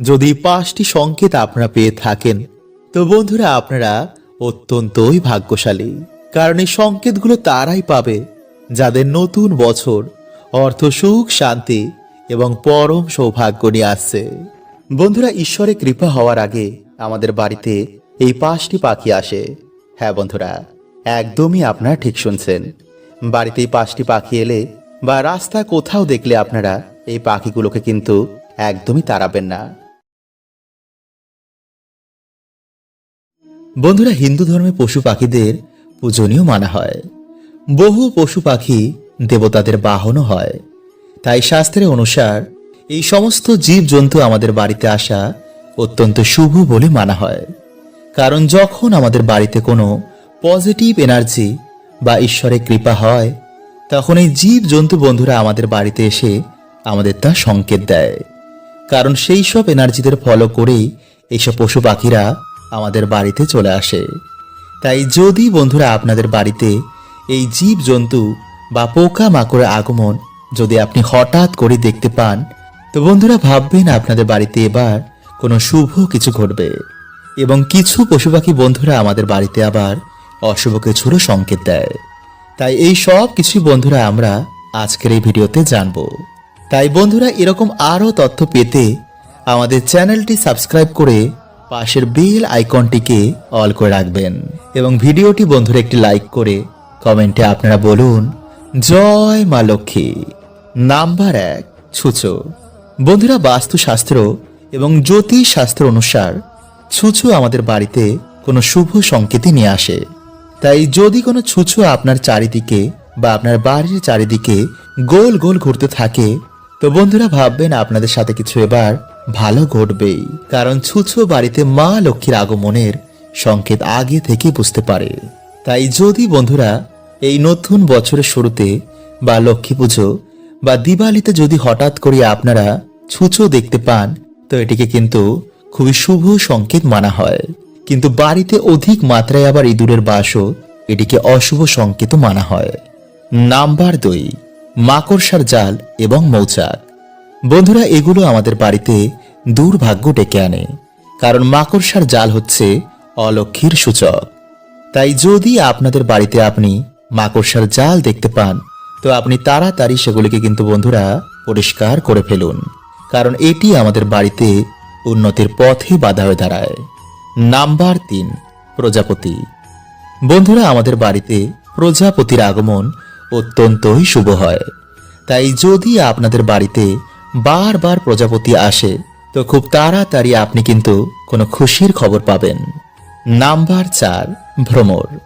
যদি পাঁচটি সংকেত আপনারা পেয়ে থাকেন, তো বন্ধুরা আপনারা অত্যন্তই ভাগ্যশালী। কারণ এই সংকেতগুলো তারাই পাবে, যাদের নতুন বছর, অর্থ, সুখ, শান্তি এবং পরম সৌভাগ্য নিয়ে আসছে। বন্ধুরা ঈশ্বরের কৃপা হওয়ার আগে আমাদের বাড়িতে এই পাঁচটি পাখি আসে। হ্যাঁ বন্ধুরা, একদমই আপনারা ঠিক শুনছেন। বাড়িতে এই পাঁচটি পাখি এলে বা রাস্তা কোথাও দেখলে আপনারা এই পাখিগুলোকে কিন্তু একদমই তাড়াবেন না। বন্ধুরা হিন্দু ধর্মে পশু পাখিদের পূজনীয় মানা হয়। বহু পশু পাখি দেবতাদের বাহনও হয়। তাই শাস্ত্রের অনুসার এই সমস্ত জীব জন্তু আমাদের বাড়িতে আসা অত্যন্ত শুভ বলে মানা হয়। কারণ যখন আমাদের বাড়িতে কোনো পজিটিভ এনার্জি বা ঈশ্বরের কৃপা হয়, তখন এই জীব জন্তু বন্ধুরা আমাদের বাড়িতে এসে আমাদের তা সংকেত দেয়। কারণ সেই সব এনার্জিদের ফলো করেই এইসব পশু পাখিরা আমাদের বাড়িতে চলে আসে। তাই যদি বন্ধুরা আপনাদের বাড়িতে এই জীব জন্তু বা পোকা মাকড়ের আগমন যদি আপনি হঠাৎ করে দেখতে পান, তো বন্ধুরা ভাববেন আপনাদের বাড়িতে এবার কোনো শুভ কিছু ঘটবে এবং কিছু পশু পাখি বন্ধুরা আমাদের বাড়িতে আবার অশুভ কিছুরও সংকেত দেয়। তাই এই সব কিছুই বন্ধুরা আমরা আজকের এই ভিডিওতে জানব। তাই বন্ধুরা এরকম আরও তথ্য পেতে আমাদের চ্যানেলটি সাবস্ক্রাইব করে পাশের বেল আইকনটিকে অল করে রাখবেন এবং ভিডিওটি বন্ধুরা একটি লাইক করে কমেন্টে আপনারা বলুন, জয় মা লক্ষ্মী। নাম্বার এক, ছুচো। বন্ধুরা, বাস্তুশাস্ত্র এবং জ্যোতিষ শাস্ত্র অনুসার ছুঁচু আমাদের বাড়িতে কোনো শুভ সংকেতই নিয়ে আসে। তাই যদি কোনো ছুঁচু আপনার চারিদিকে বা আপনার বাড়ির চারিদিকে গোল গোল ঘুরতে থাকে, তো বন্ধুরা ভাববেন আপনাদের সাথে কিছু এবার ভালো ঘটবেই, কারণ ছুঁচু বাড়িতে মা লক্ষ্মীর আগমনের সংকেত আগে থেকে বুঝতে পারে। তাই যদি বন্ধুরা এই নতুন বছরের শুরুতে বা লক্ষ্মী পুজো বা দিওয়ালিতে যদি হঠাৎ করে আপনারা ছুঁচো দেখতে পান, তো এটিকে কিন্তু খুবই শুভ সংকেত মানা হয়। কিন্তু বাড়িতে অধিক মাত্রায় আবার ইঁদুরের বাসও এটিকে অশুভ সংকেত মানা হয়। নাম্বার দুই, মাকড়সার জাল এবং মৌচাক। বন্ধুরা, এগুলো আমাদের বাড়িতে দুর্ভাগ্য ডেকে আনে। কারণ মাকড়সার জাল হচ্ছে অলক্ষীর সূচক। তাই যদি আপনাদের বাড়িতে আপনি মাকড়সার জাল দেখতে পান, তো আপনি তাড়াতাড়ি সেগুলিকে কিন্তু বন্ধুরা পরিষ্কার করে ফেলুন। কারণ এটি আমাদের বাড়িতে উন্নতির পথে বাধা হয়ে দাঁড়ায়। নাম্বার তিন, প্রজাপতি। বন্ধুরা, আমাদের বাড়িতে প্রজাপতির আগমন অত্যন্তই শুভ হয়। তাই যদি আপনাদের বাড়িতে বারবার প্রজাপতি আসে, তো খুব তাড়াতাড়ি আপনি কিন্তু কোনো খুশির খবর পাবেন। নাম্বার চার, ভ্রমর।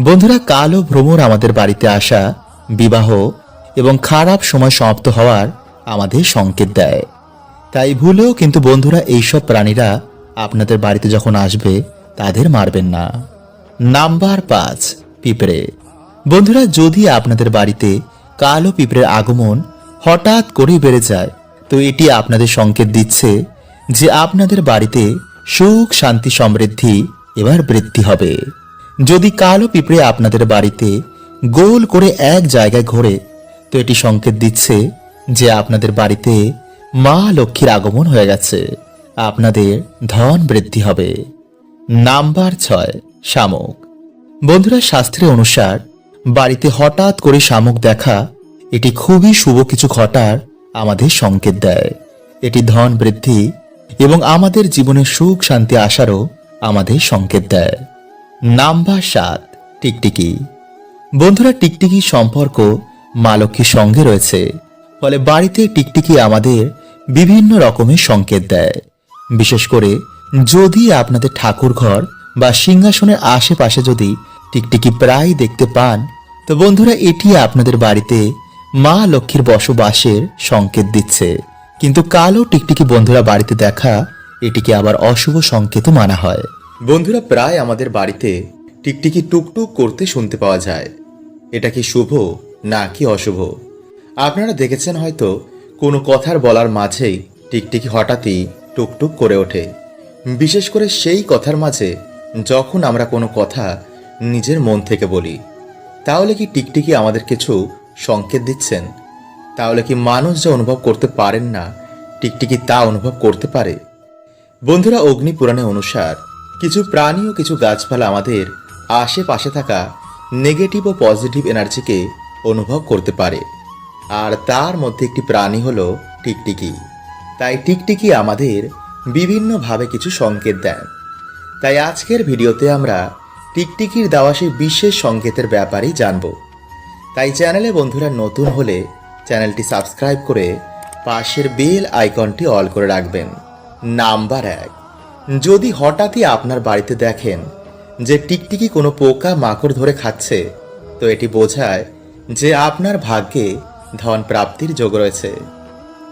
বন্ধুরা, কালো ভ্রমর আমাদের বাড়িতে আসা, বিবাহ এবং খারাপ সময় সমাপ্ত হওয়ার আমাদের সংকেত দেয়। তাই ভুলেও কিন্তু বন্ধুরা এইসব প্রাণীরা আপনাদের বাড়িতে যখন আসবে, তাদের মারবেন না। নাম্বার পাঁচ, পিঁপড়ে। বন্ধুরা, যদি আপনাদের বাড়িতে কালো পিঁপড়ের আগমন হঠাৎ করেই বেড়ে যায় তো এটি আপনাদের সংকেত দিচ্ছে যে আপনাদের বাড়িতে সুখ, শান্তি, সমৃদ্ধি এবার বৃদ্ধি হবে। যদি কালো পিঁপড়ে আপনাদের বাড়িতে গোল করে এক জায়গায় ঘোরে, তো এটি সংকেত দিচ্ছে যে আপনাদের বাড়িতে মা লক্ষ্মীর আগমন হয়ে গেছে। আপনাদের ধন বৃদ্ধি হবে। নাম্বার ছয়, শামুক। বন্ধুরা শাস্ত্রে অনুসার বাড়িতে হঠাৎ করে শামুক দেখা, এটি খুবই শুভ কিছু ঘটার আমাদের সংকেত দেয়। এটি ধন বৃদ্ধি এবং আমাদের জীবনে সুখ, শান্তি আসারও আমাদের সংকেত দেয়। নাম্বার সাত, টিকটিকি। বন্ধুরা টিকটিকি সম্পর্ক মা লক্ষ্মীর সঙ্গে রয়েছে। ফলে বাড়িতে টিকটিকি আমাদের বিভিন্ন রকমের সংকেত দেয়। বিশেষ করে যদি আপনাদের ঠাকুর ঘর বা সিংহাসনের আশেপাশে যদি টিকটিকি প্রায় দেখতে পান, তো বন্ধুরা, এটি আপনাদের বাড়িতে মা লক্ষ্মীর বসবাসের সংকেত দিচ্ছে। কিন্তু কালো টিকটিকি বন্ধুরা বাড়িতে দেখা, এটিকে আবার অশুভ সংকেত মানা হয়। বন্ধুরা প্রায় আমাদের বাড়িতে টিকটিকি টুকটুক করতে শুনতে পাওয়া যায়। এটা কি শুভ না কি অশুভ? আপনারা দেখেছেন হয়তো, কোনো কথার বলার মাঝেই টিকটিকি হঠাৎই টুকটুক করে ওঠে। বিশেষ করে সেই কথার মাঝে যখন আমরা কোনো কথা নিজের মন থেকে বলি, তাহলে কি টিকটিকি আমাদের কিছু সংকেত দিচ্ছেন। তাহলে কি মানুষ যা অনুভব করতে পারেন না টিকটিকি তা অনুভব করতে পারে? বন্ধুরা, অগ্নি পুরাণে অনুসার, কিছু প্রাণী ও কিছু গাছপালা আমাদের আশেপাশে থাকা নেগেটিভ ও পজিটিভ এনার্জিকে অনুভব করতে পারে। আর তার মধ্যে একটি প্রাণী হলো টিকটিকি তাই টিকটিকি আমাদের বিভিন্নভাবে কিছু সংকেত দেন। তাই আজকের ভিডিওতে আমরা টিকটিকির দেওয়া সেই বিশেষ সংকেতের ব্যাপারেই জানব। তাই চ্যানেলে বন্ধুরা নতুন হলে চ্যানেলটি সাবস্ক্রাইব করে পাশের বেল আইকনটি অল করে রাখবেন। নাম্বার এক। যদি হঠাৎই আপনার বাড়িতে দেখেন যে টিকটিকি কোনো পোকা মাকড় ধরে খাচ্ছে, তো এটি বোঝায় যে আপনার ভাগ্যে ধন প্রাপ্তির যোগ রয়েছে।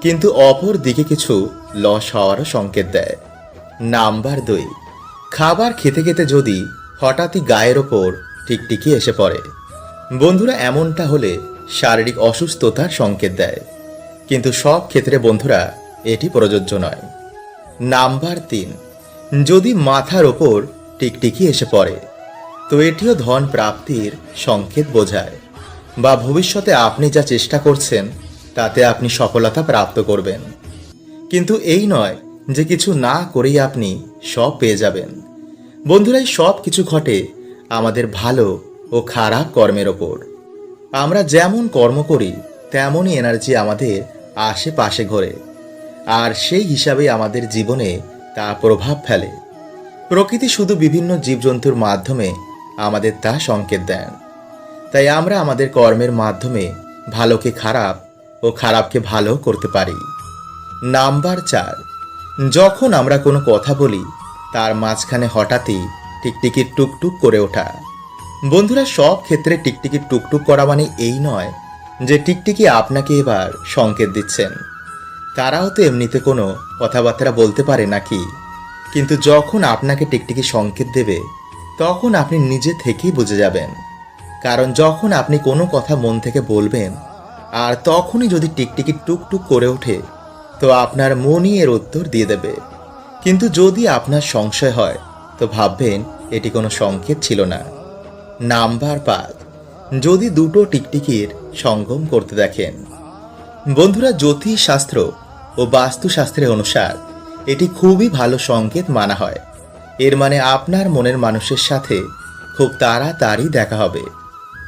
কিন্তু অপর দিকে কিছু লস হওয়ারও সংকেত দেয়। নাম্বার দুই। খাবার খেতে খেতে যদি হঠাৎই গায়ের ওপর টিকটিকি এসে পড়ে বন্ধুরা এমনটা হলে শারীরিক অসুস্থতার সংকেত দেয়। কিন্তু সব ক্ষেত্রে বন্ধুরা, এটি প্রযোজ্য নয়। নাম্বার তিন, যদি মাথার ওপর টিকটিকি এসে পড়ে, তো এটিও ধন প্রাপ্তির সংকেত বোঝায়। বা ভবিষ্যতে আপনি যা চেষ্টা করছেন, তাতে আপনি সফলতা প্রাপ্ত করবেন। কিন্তু এই নয় যে কিছু না করেই আপনি সব পেয়ে যাবেন। বন্ধুরাই সব কিছু ঘটে আমাদের ভালো ও খারাপ কর্মের ওপর। আমরা যেমন কর্ম করি, তেমনই এনার্জি আমাদের আশেপাশে ঘোরে। আর সেই হিসাবে আমাদের জীবনে তা প্রভাব ফেলে। প্রকৃতি শুধু বিভিন্ন জীবজন্তুর মাধ্যমে আমাদের তা সংকেত দেন। তাই আমরা আমাদের কর্মের মাধ্যমে ভালোকে খারাপ ও খারাপকে ভালো করতে পারি। নাম্বার চার, যখন আমরা কোনো কথা বলি, তার মাঝখানে হঠাৎই টিকটিকির টুকটুক করে ওঠা। বন্ধুরা, সব ক্ষেত্রে টিকটিকি টুকটুক করা মানে এই নয় যে টিকটিকি আপনাকে এবার সংকেত দিচ্ছেন। তারাও তো এমনিতে কোনো কথাবার্তা বলতে পারে নাকি? কিন্তু যখন আপনাকে টিকটিকি সংকেত দেবে, তখন আপনি নিজে থেকেই বুঝে যাবেন। কারণ যখন আপনি কোনো কথা মন থেকে বলবেন, আর তখনই যদি টিকটিকি টুকটুক করে ওঠে, তো আপনার মনই এর উত্তর দিয়ে দেবে। কিন্তু যদি আপনার সংশয় হয়, তো ভাববেন এটি কোনো সংকেত ছিল না। নাম্বার পাঁচ। যদি দুটো টিকটিকির সঙ্গম করতে দেখেন। বন্ধুরা জ্যোতিষ শাস্ত্র ও বাস্তুশাস্ত্রের অনুসার এটি খুবই ভালো সংকেত মানা হয়। এর মানে আপনার মনের মানুষের সাথে খুব তাড়াতাড়ি দেখা হবে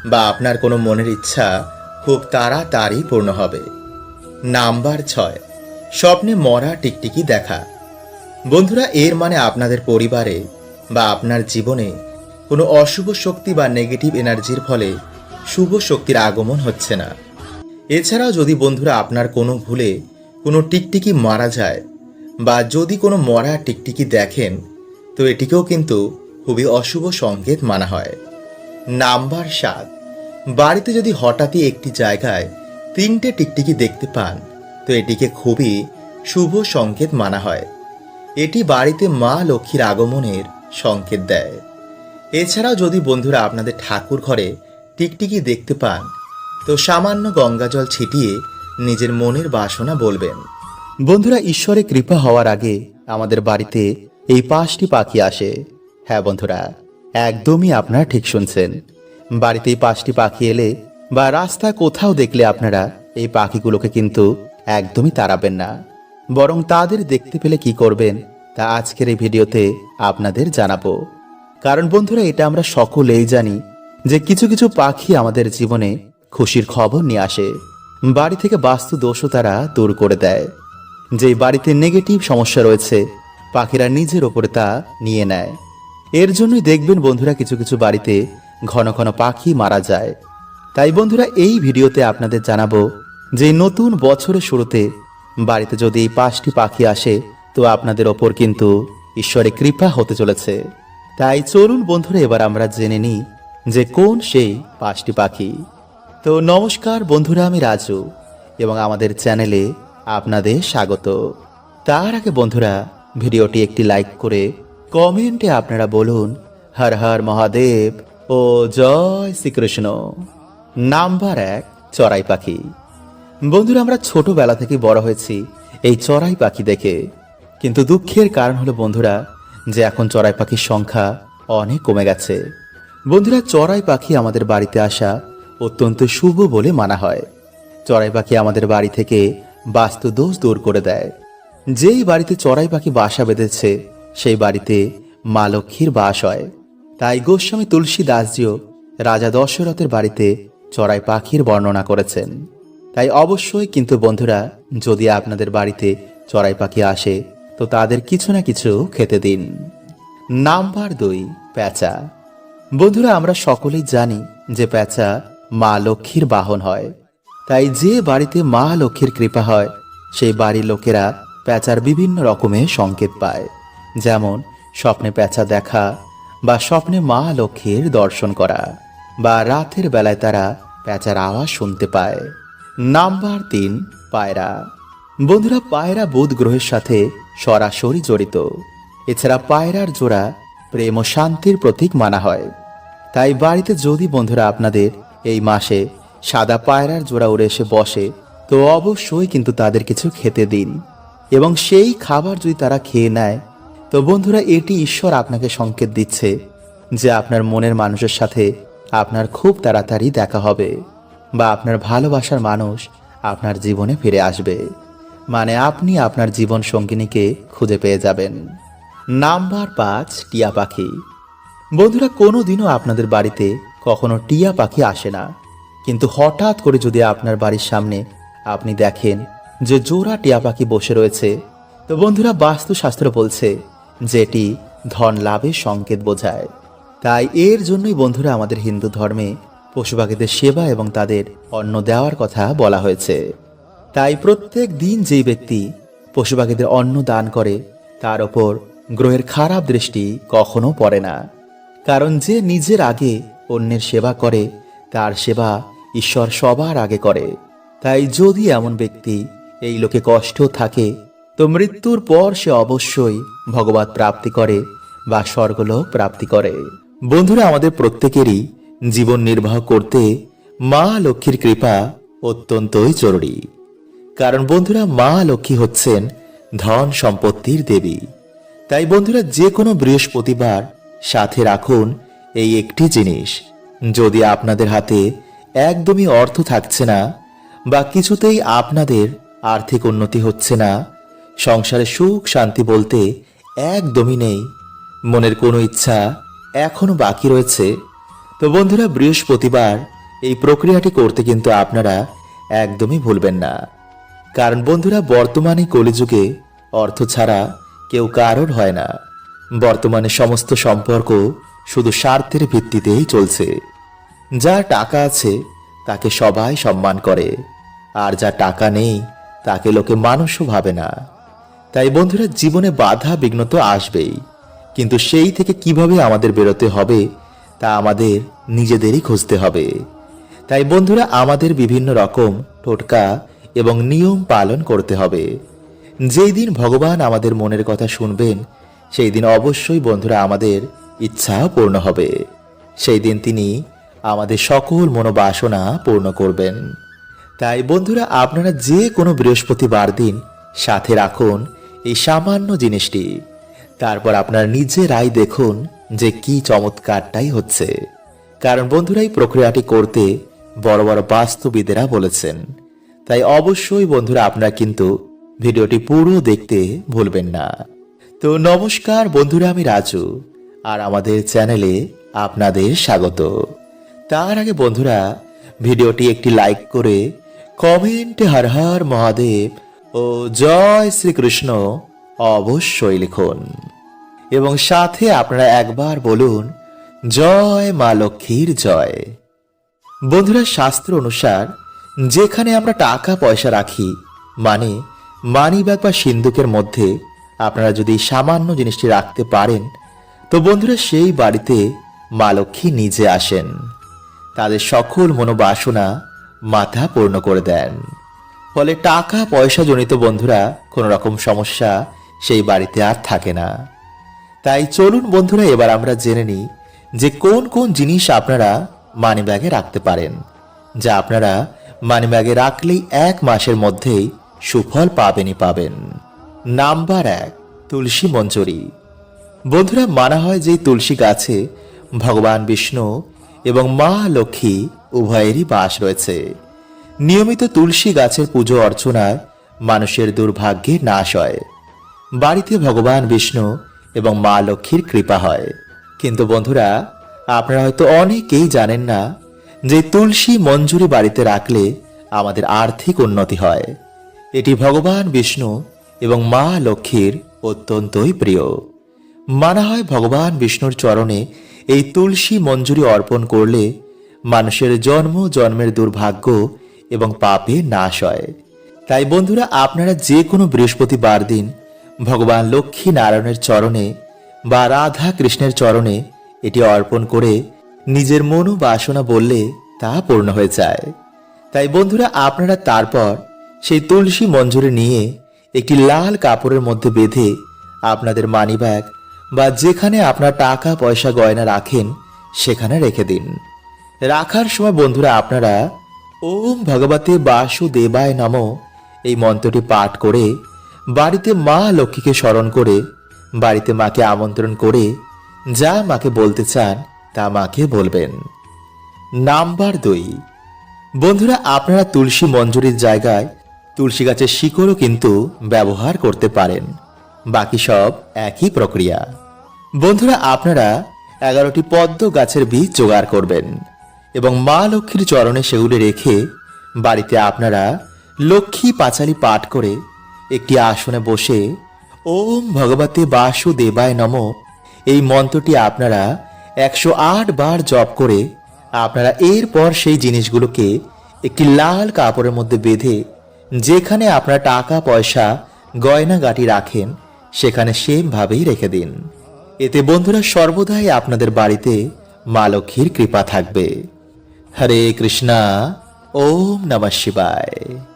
বা আপনার কোনো মনের ইচ্ছা খুব তাড়াতাড়ি পূর্ণ হবে। নাম্বার ছয়, স্বপ্নে মরা টিকটিকি দেখা। বন্ধুরা, এর মানে আপনাদের পরিবারে বা আপনার জীবনে কোনো অশুভ শক্তি বা নেগেটিভ এনার্জির ফলে শুভ শক্তির আগমন হচ্ছে না। এছাড়াও যদি বন্ধুরা আপনার কোনো ভুলে কোনো টিকটিকি মারা যায় বা যদি কোনো মরা টিকটিকি দেখেন, তো এটিকেও কিন্তু খুবই অশুভ সংকেত মানা হয়। নাম্বার সাত, বাড়িতে যদি হঠাৎই একটি জায়গায় তিনটে টিকটিকি দেখতে পান, তো এটিকে খুবই শুভ সংকেত মানা হয়। এটি বাড়িতে মা লক্ষ্মীর আগমনের সংকেত দেয়। এছাড়াও যদি বন্ধুরা আপনাদের ঠাকুর ঘরে টিকটিকি দেখতে পান, তো সামান্য গঙ্গাজল ছিটিয়ে নিজের মনের বাসনা বলবেন। বন্ধুরা ঈশ্বরে কৃপা হওয়ার আগে আমাদের বাড়িতে এই পাঁচটি পাখি আসে। হ্যাঁ বন্ধুরা, একদমই আপনারা ঠিক শুনছেন। বাড়িতে এই পাঁচটি পাখি এলে বা রাস্তা কোথাও দেখলে আপনারা এই পাখিগুলোকে কিন্তু একদমই তাড়াবেন না। বরং তাদের দেখতে পেলে কি করবেন, তা আজকের এই ভিডিওতে আপনাদের জানাব। কারণ বন্ধুরা, এটা আমরা সকলেই জানি যে কিছু কিছু পাখি আমাদের জীবনে খুশির খবর নিয়ে আসে। বাড়ি থেকে বাস্তু দোষও তারা দূর করে দেয়। যে বাড়িতে নেগেটিভ সমস্যা রয়েছে, পাখিরা নিজের ওপরে তা নিয়ে নেয়। এর জন্যই দেখবেন বন্ধুরা, কিছু কিছু বাড়িতে ঘন ঘন পাখি মারা যায়। তাই বন্ধুরা, এই ভিডিওতে আপনাদের জানাব যে নতুন বছরের শুরুতে বাড়িতে যদি এই পাঁচটি পাখি আসে, তো আপনাদের ওপর কিন্তু ঈশ্বরের কৃপা হতে চলেছে। তাই চলুন বন্ধুরা, এবার আমরা জেনে নিই যে কোন সেই পাঁচটি পাখি। তো নমস্কার বন্ধুরা, আমি রাজু এবং আমাদের চ্যানেলে আপনাদের স্বাগত। তার আগে বন্ধুরা, ভিডিওটি একটি লাইক করে কমেন্টে আপনারা বলুন, হর হর মহাদেব ও জয় শ্রীকৃষ্ণ। নাম্বার এক, চড়াই পাখি। বন্ধুরা, আমরা ছোটবেলা থেকে বড় হয়েছি এই চড়াই পাখি দেখে। কিন্তু দুঃখের কারণ হলো বন্ধুরা যে এখন চড়াই পাখির সংখ্যা অনেক কমে গেছে। বন্ধুরা, চড়াই পাখি আমাদের বাড়িতে আসা অত্যন্ত শুভ বলে মানা হয়। চড়াই পাখি আমাদের বাড়ি থেকে বাস্তু দোষ দূর করে দেয়। যেই বাড়িতে চড়াই পাখি বাসা বেঁধেছে, সেই বাড়িতে মা লক্ষ্মীর বাস হয়। তাই গোস্বামী তুলসী দাসজিও রাজা দশরথের বাড়িতে চড়াই পাখির বর্ণনা করেছেন। তাই অবশ্যই কিন্তু বন্ধুরা, যদি আপনাদের বাড়িতে চড়াই পাখি আসে তো তাদের কিছু না কিছু খেতে দিন। নাম্বার দুই, প্যাঁচা। বন্ধুরা, আমরা সকলেই জানি যে প্যাঁচা মা লক্ষ্মীর বাহন হয়। তাই যে বাড়িতে মা লক্ষ্মীর কৃপা হয়, সেই বাড়ির লোকেরা প্যাঁচার বিভিন্ন রকমের সংকেত পায়। যেমন, স্বপ্নে প্যাঁচা দেখা বা স্বপ্নে মা লক্ষ্মীর দর্শন করা বা রাতের বেলায় তারা প্যাঁচার আওয়াজ শুনতে পায়। নাম্বার তিন, পায়রা। বন্ধুরা, পায়রা বুধ গ্রহের সাথে সরাসরি জড়িত। এছাড়া পায়রার জোড়া প্রেম ও শান্তির প্রতীক মানা হয়। তাই বাড়িতে যদি বন্ধুরা আপনাদের এই মাসে সাদা পায়রার জোড়া উড়ে এসে বসে, তো অবশ্যই কিন্তু তাদের কিছু খেতে দিন। এবং সেই খাবার যদি তারা খেয়ে নেয়, তো বন্ধুরা এটি ঈশ্বর আপনাকে সংকেত দিচ্ছে যে আপনার মনের মানুষের সাথে আপনার খুব তাড়াতাড়ি দেখা হবে বা আপনার ভালোবাসার মানুষ আপনার জীবনে ফিরে আসবে। মানে আপনি আপনার জীবন সঙ্গিনীকে খুঁজে পেয়ে যাবেন। নাম্বার পাঁচ, টিয়া পাখি। বন্ধুরা কোনো দিনও আপনাদের বাড়িতে কখনো টিয়া পাখি আসে না। কিন্তু হঠাৎ করে যদি আপনার বাড়ির সামনে আপনি দেখেন যে জোড়া টিয়া পাখি বসে রয়েছে, তো বন্ধুরা, বাস্তুশাস্ত্র বলছে যেটি ধন লাভের সংকেত বোঝায়। তাই এর জন্যই বন্ধুরা, আমাদের হিন্দু ধর্মে পশু পাখিদের সেবা এবং তাদের অন্ন দেওয়ার কথা বলা হয়েছে। তাই প্রত্যেক দিন যেই ব্যক্তি পশু পাখিদের অন্ন দান করে, তার ওপর গ্রহের খারাপ দৃষ্টি কখনো পড়ে না। কারণ যে নিজের আগে অন্যের সেবা করে, তার সেবা ঈশ্বর সবার আগে করে। তাই যদি এমন ব্যক্তি এই লোকে কষ্ট থাকে, তো মৃত্যুর পর সে অবশ্যই ভগবত প্রাপ্তি করে বা স্বর্গলোক প্রাপ্তি করে। বন্ধুরা, আমাদের প্রত্যেকেরই জীবন নির্বাহ করতে মা লক্ষ্মীর কৃপা অত্যন্তই জরুরি। কারণ বন্ধুরা মা লক্ষ্মী হচ্ছেন ধন সম্পত্তির দেবী। তাই বন্ধুরা যে কোনো বৃহস্পতিবার সাথে রাখুন এই একটি জিনিস। যদি আপনাদের হাতে একদমই অর্থ থাকছে না বা কিছুতেই আপনাদের আর্থিক উন্নতি হচ্ছে না, সংসারে সুখ শান্তি বলতে একদমই নেই, মনের কোনো ইচ্ছা এখনও বাকি রয়েছে, তো বন্ধুরা বৃহস্পতিবার এই প্রক্রিয়াটি করতে কিন্তু আপনারা একদমই ভুলবেন না। কারণ বন্ধুরা, বর্তমানে কলিযুগে অর্থ ছাড়া কেউ কারোর হয় না। বর্তমানে সমস্ত সম্পর্ক শুধু স্বার্থের ভিত্তিতেই চলছে। যার টাকা আছে, তাকে সবাই সম্মান করে। আর যা টাকা নেই, তাকে লোকে মানুষও ভাবে না। তাই বন্ধুরা, জীবনে বাধা বিঘ্ন তো আসবেই। কিন্তু সেই থেকে কীভাবে আমাদের বেরোতে হবে, তা আমাদের নিজেদেরই খুঁজতে হবে। তাই বন্ধুরা, আমাদের বিভিন্ন রকম টোটকা এবং নিয়ম পালন করতে হবে। যেই দিন ভগবান আমাদের মনের কথা শুনবেন, সেই দিন অবশ্যই বন্ধুরা আমাদের ইচ্ছা পূর্ণ হবে। সেই দিন তিনি আমাদের সকল মনোবাসনা পূর্ণ করবেন। তাই বন্ধুরা, আপনারা যে কোনো বৃহস্পতিবার দিন সাথে রাখুন এই সামান্য জিনিসটি। তারপর আপনার নিজেরাই দেখুন যে কি চমৎকারটাই হচ্ছে। কারণ বন্ধুরা, এই প্রক্রিয়াটি করতে বড় বড় বাস্তুবিদেরা বলেছেন। তাই অবশ্যই বন্ধুরা আপনারা কিন্তু ভিডিওটি পুরো দেখতে ভুলবেন না। তো নমস্কার বন্ধুরা, আমি রাজু আর আমাদের চ্যানেলে আপনাদের স্বাগত। তার আগে বন্ধুরা, ভিডিওটি একটি লাইক করে কমেন্টে হর হর মহাদেব ও জয় শ্রীকৃষ্ণ অবশ্যই লিখুন। এবং সাথে আপনারা একবার বলুন, জয় মা লক্ষ্মীর জয়। বন্ধুরা, শাস্ত্র অনুসার যেখানে আমরা টাকা, পয়সা রাখি মানে মানি ব্যাগ বা সিন্ধুকের মধ্যে আপনারা যদি সামান্য জিনিসটি রাখতে পারেন, তো বন্ধুরা সেই বাড়িতে মা লক্ষ্মী নিজে আসেন। তাদের সকল মনোবাসনা মাথা পূর্ণ করে দেন। ফলে টাকা, পয়সা জনিত বন্ধুরা কোনো রকম সমস্যা সেই বাড়িতে আর থাকে না। তাই চলুন বন্ধুরা, এবার আমরা জেনে নিই যে কোন কোন জিনিস আপনারা মানি ব্যাগে রাখতে পারেন, যা আপনারা মানি ব্যাগে রাখলেই এক মাসের মধ্যেই সুফল পাবেনই পাবেন। নাম্বার এক, তুলসী মঞ্জরি। বন্ধুরা, মানা হয় যে তুলসী গাছে ভগবান বিষ্ণু এবং মা লক্ষ্মী উভয়েরই বাস রয়েছে। নিয়মিত তুলসী গাছের পুজো অর্চনায় মানুষের দুর্ভাগ্যে নাশ হয়। বাড়িতে ভগবান বিষ্ণু এবং মা লক্ষ্মীর কৃপা হয়। কিন্তু বন্ধুরা, আপনারা হয়তো অনেকেই জানেন না যে তুলসী মঞ্জুরি বাড়িতে রাখলে আমাদের আর্থিক উন্নতি হয়। এটি ভগবান বিষ্ণু এবং মা লক্ষ্মীর অত্যন্তই প্রিয়। মানা হয় ভগবান বিষ্ণুর চরণে এই তুলসী মঞ্জুরি অর্পণ করলে মানুষের জন্ম, জন্মের দুর্ভাগ্য এবং পাপে নাশ হয়। তাই বন্ধুরা, আপনারা যে কোনো বৃহস্পতিবার দিন ভগবান লক্ষ্মী নারায়ণের চরণে বা রাধা কৃষ্ণের চরণে এটি অর্পণ করে নিজের মনো বাসনা বললে তা পূর্ণ হয়ে যায়। তাই বন্ধুরা, আপনারা তারপর সেই তুলসী মঞ্জুরি নিয়ে একটি লাল কাপড়ের মধ্যে বেঁধে আপনাদের মানিব্যাগ বা যেখানে আপনার টাকা পয়সা গয়না রাখেন, সেখানে রেখে দিন। রাখার সময় বন্ধুরা, আপনারা ওম ভগবতে বাসুদেবায় নম এই মন্ত্রটি পাঠ করে বাড়িতে মা লক্ষ্মীকে স্মরণ করে বাড়িতে মাকে আমন্ত্রণ করে যা মাকে বলতে চান তা মাকে বলবেন। নাম্বার দুই। বন্ধুরা, আপনারা তুলসী মঞ্জুরির জায়গায় তুলসী গাছের শিকড়ও কিন্তু ব্যবহার করতে পারেন। বাকি সব একই প্রক্রিয়া। বন্ধুরা, আপনারা এগারোটি পদ্ম গাছের বীজ জোগাড় করবেন এবং মা লক্ষ্মীর চরণে সেগুলি রেখে বাড়িতে আপনারা লক্ষ্মী পাঁচালি পাঠ করে একটি আসনে বসে ওম ভগবতে বাসুদেবায় নম এই মন্ত্রটি আপনারা একশো আট বার জপ করে আপনারা এরপর সেই জিনিসগুলোকে একটি লাল কাপড়ের মধ্যে বেঁধে যেখানে আপনারা টাকা, পয়সা, গয়নাগাটি রাখেন, সেখানে সেমভাবেই রেখে দিন। এতে বন্ধুরা সর্বদাই আপনাদের বাড়িতে মা লক্ষ্মীর কৃপা থাকবে। হরে কৃষ্ণা, ওম নমঃ শিবায়।